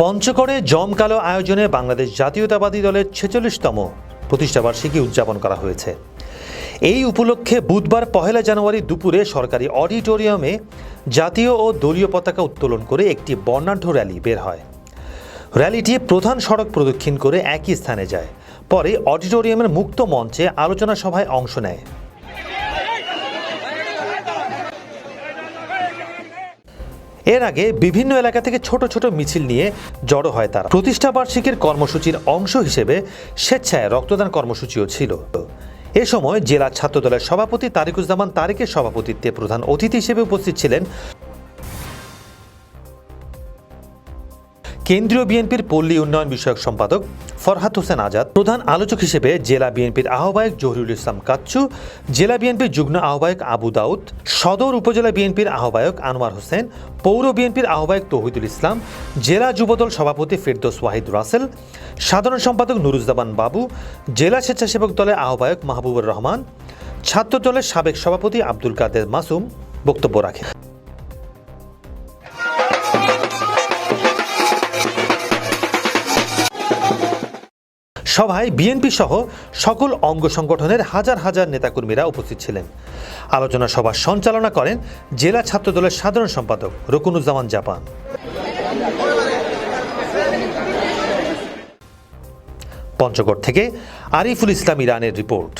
পঞ্চগড়ে জমকালো আয়োজনে বাংলাদেশ জাতীয়তাবাদী দলের ছেচল্লিশতম প্রতিষ্ঠাবার্ষিকী উদযাপন করা হয়েছে। এই উপলক্ষে বুধবার পহেলা জানুয়ারি দুপুরে সরকারি অডিটোরিয়ামে জাতীয় ও দলীয় পতাকা উত্তোলন করে একটি বর্ণাঢ্য র্যালি বের হয়। র্যালিটি প্রধান সড়ক প্রদক্ষিণ করে একই স্থানে যায়। পরে অডিটোরিয়ামের মুক্ত মঞ্চে আলোচনা সভায় অংশ নেয়। এর আগে বিভিন্ন এলাকা থেকে ছোট ছোট মিছিল নিয়ে জড়ো হয় তারা। প্রতিষ্ঠা বার্ষিকীর কর্মসূচির অংশ হিসেবে স্বেচ্ছায় রক্তদান কর্মসূচিও ছিল। এ সময় জেলা ছাত্রদলের সভাপতি তারিকুজ্জামান তারেকের সভাপতিত্বে প্রধান অতিথি হিসেবে উপস্থিত ছিলেন কেন্দ্রীয় বিএনপির পল্লী উন্নয়ন বিষয়ক সম্পাদক ফরহাত হোসেন আজাদ, প্রধান আলোচক হিসেবে জেলা বিএনপির আহ্বায়ক জহিরুল ইসলাম কাচ্চু, জেলা বিএনপির যুগ্ম আহ্বায়ক আবু দাউদ, সদর উপজেলা বিএনপির আহ্বায়ক আনোয়ার হোসেন, পৌর বিএনপির আহ্বায়ক তৌহিদুল ইসলাম, জেলা যুবদল সভাপতি ফিরদোস ওয়াহিদ রাসেল, সাধারণ সম্পাদক নুরুজ্জামান বাবু, জেলা স্বেচ্ছাসেবক দলের আহ্বায়ক মাহবুবুর রহমান ছাত্র দলের সাবেক সভাপতি আব্দুল কাদের মাসুম বক্তব্য রাখেন। সভায় বিএনপি সহ সকল অঙ্গ সংগঠনের হাজার হাজার নেতাকর্মীরা উপস্থিত ছিলেন। আলোচনা সভা সঞ্চালনা করেন জেলা ছাত্রদলের সাধারণ সম্পাদক রকুনুজ্জামান জাপান। পঞ্চগড় থেকে আরিফুল ইসলাম ইরানের রিপোর্ট।